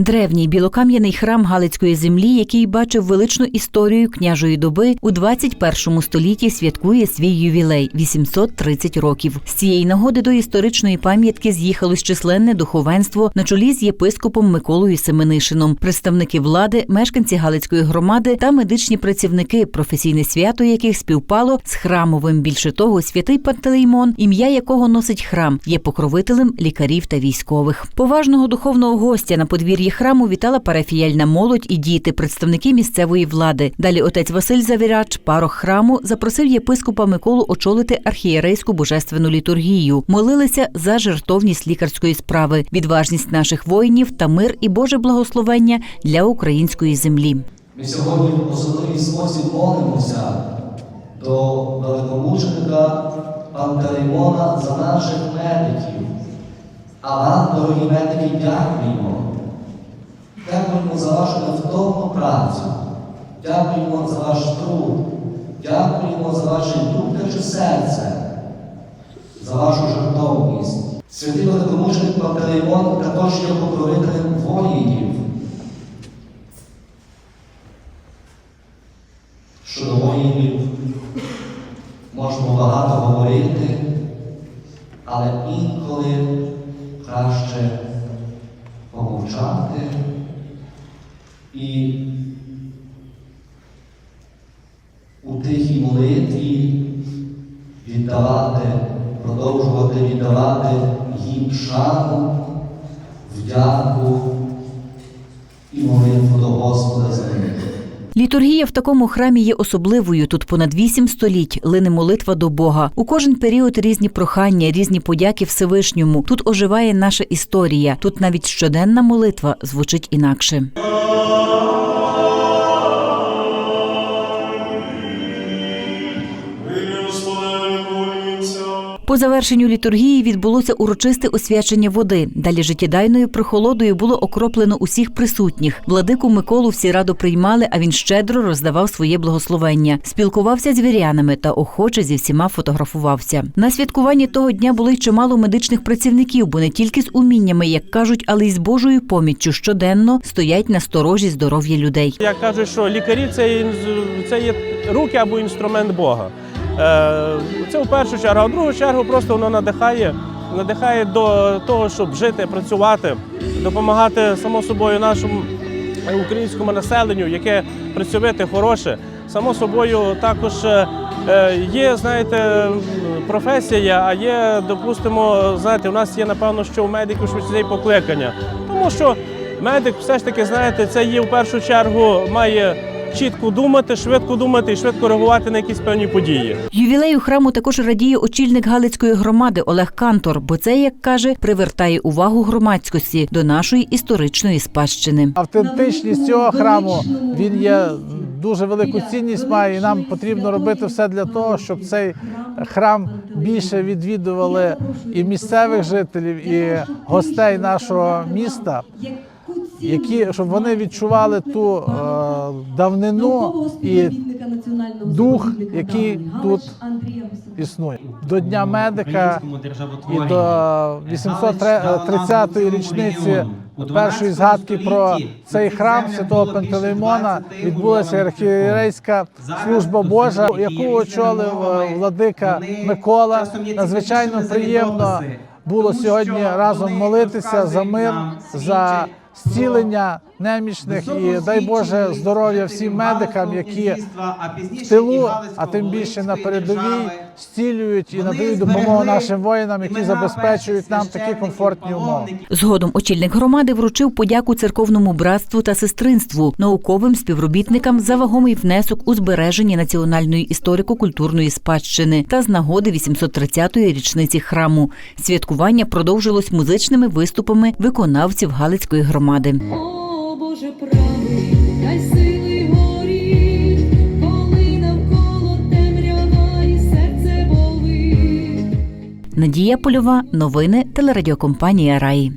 Древній білокам'яний храм Галицької землі, який бачив величну історію княжої доби, у 21 столітті святкує свій ювілей 830 років. З цієї нагоди до історичної пам'ятки з'їхалось численне духовенство на чолі з єпископом Миколою Семенишином, представники влади, мешканці Галицької громади та медичні працівники, професійне свято яких співпало з храмовим. Більше того, святий Пантелеймон, ім'я якого носить храм, є покровителем лікарів та військових. Поважного духовного гостя на подвір'ї храму вітала парафіяльна молодь і діти, представники місцевої влади. Далі отець Василь Завіряч, парох храму, запросив єпископа Миколу очолити архієрейську божественну літургію. Молилися за жертовність лікарської справи, відважність наших воїнів та мир і Боже благословення для української землі. Ми сьогодні в особливий спосіб молимося до великомученика Пантелеймона за наших медиків. А вам, дорогі медики, дякуємо. Дякуємо за вашу невтомну працю. Дякуємо за ваш труд. Дякуємо за ваше любляче серце, за вашу жертовність. Святий великомученик Пантелеймон також є покровителем воїнів. Щодо воїнів можемо багато говорити, але інколи краще помовчати і у тихій молитві віддавати, продовжувати віддавати їм шану, вдяку і молитву до Господа за них. Літургія в такому храмі є особливою. Тут понад вісім століть лине молитва до Бога. У кожен період різні прохання, різні подяки Всевишньому. Тут оживає наша історія. Тут навіть щоденна молитва звучить інакше. По завершенню літургії відбулося урочисте освячення води. Далі життєдайною прохолодою було окроплено усіх присутніх. Владику Миколу всі радо приймали, а він щедро роздавав своє благословення. Спілкувався з вірянами та охоче зі всіма фотографувався. На святкуванні того дня було й чимало медичних працівників, бо не тільки з уміннями, як кажуть, але й з Божою поміччю щоденно стоять на сторожі здоров'я людей. Як кажуть, що лікарі це, це є руки або інструмент Бога. Е, Це в першу чергу, а в другу чергу просто воно надихає, надихає до того, щоб жити, працювати, допомагати само собою нашому українському населенню, яке працьовите, хороше. Само собою також е, е, є, знаєте, професія, а є, допустимо, знаєте, у нас є, напевно, що у медиків швидше покликання. Тому що медик все ж таки, знаєте, це є в першу чергу має чітко думати, швидко думати і швидко реагувати на якісь певні події. Ювілею храму також радіє очільник Галицької громади Олег Кантор, бо це, як каже, привертає увагу громадськості до нашої історичної спадщини. Автентичність цього храму він є дуже велику цінність має, і нам потрібно робити все для того, щоб цей храм більше відвідували і місцевих жителів, і гостей нашого міста. Які щоб вони відчували ту е, давнину і дух, який тут існує. До Дня медика і до 830-ї річниці першої згадки про цей храм святого Пантелеймона відбулася архієрейська служба Божа, яку очолив е, владика Микола. Надзвичайно приємно було сьогодні разом молитися за мир, за зцілення немічних і дай Боже здоров'я всім медикам, які в тилу, а тим більше на передовій зцілюють і надають допомогу нашим воїнам, які забезпечують нам такі комфортні умови. Згодом очільник громади вручив подяку церковному братству та сестринству, науковим співробітникам за вагомий внесок у збереженні національної історико-культурної спадщини та з нагоди 830-ї річниці храму. Святкування продовжилось музичними виступами виконавців Галицької громади. О, Боже правий, дай сили горі, коли навколо темрява і серце болить. Надія Польова, новини телерадіокомпанія Раї.